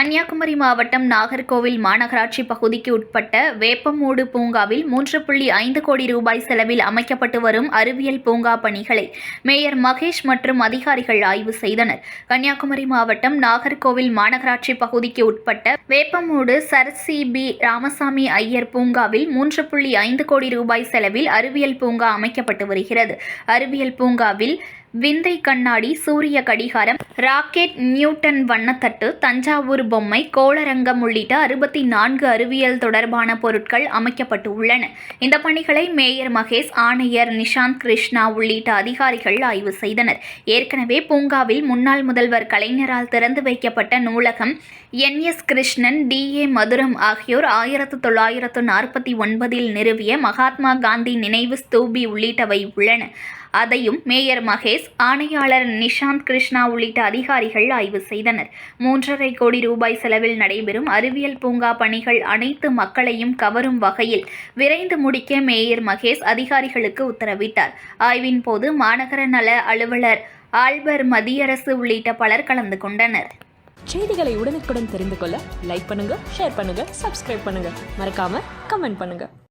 கன்னியாகுமரி மாவட்டம் நாகர்கோவில் மாநகராட்சி பகுதிக்கு உட்பட்ட வேப்பமூடு பூங்காவில் மூன்று புள்ளி ஐந்து கோடி ரூபாய் செலவில் அமைக்கப்பட்டு வரும் அறிவியல் பூங்கா பணிகளை மேயர் மகேஷ் மற்றும் அதிகாரிகள் ஆய்வு செய்தனர். கன்னியாகுமரி மாவட்டம் நாகர்கோவில் மாநகராட்சி பகுதிக்கு உட்பட்ட Veppamoodu sir C P Ramasamy Iyer பூங்காவில் மூன்று புள்ளி ஐந்து கோடி ரூபாய் செலவில் அறிவியல் பூங்கா அமைக்கப்பட்டு வருகிறது. அறிவியல் பூங்காவில் விந்தை கண்ணாடி சூரிய கடிகாரம் ராக்கெட் நியூட்டன் வண்ணத்தட்டு தஞ்சாவூர் பொம்மை கோளரங்கம் உள்ளிட்ட அறுபத்தி நான்கு அறிவியல் தொடர்பான பொருட்கள் அமைக்கப்பட்டு உள்ளன. இந்த பணிகளை மேயர் மகேஷ் ஆணையர் நிஷாந்த் கிருஷ்ணா உள்ளிட்ட அதிகாரிகள் ஆய்வு செய்தனர். ஏற்கனவே பூங்காவில் முன்னாள் முதல்வர் கலைஞரால் திறந்து வைக்கப்பட்ட நூலகம் N. S. Krishnan T. A. Madhuram ஆகியோர் ஆயிரத்து தொள்ளாயிரத்து நாற்பத்தி ஒன்பதில் நிறுவிய மகாத்மா காந்தி நினைவு ஸ்தூபி உள்ளிட்டவை உள்ளன. அதையும் மேயர் மகேஷ் ஆணையாளர் நிஷாந்த் கிருஷ்ணா உள்ளிட்ட அதிகாரிகள் ஆய்வு செய்தனர். மூன்றரை கோடி ரூபாய் செலவில் நடைபெறும் அறிவியல் பூங்கா பணிகள் அனைத்து மக்களையும் கவரும் வகையில் விரைந்து முடிக்க மேயர் மகேஷ் அதிகாரிகளுக்கு உத்தரவிட்டார். ஆய்வின் போது மாநகர நல அலுவலர் ஆல்பர் மதியரசு உள்ளிட்ட பலர் கலந்து கொண்டனர். செய்திகளை உடனுக்குடன் தெரிந்து கொள்ள லைக் பண்ணுங்க ஷேர் பண்ணுங்க சப்ஸ்கிரைப் பண்ணுங்க. மறக்காம கமெண்ட் பண்ணுங்க.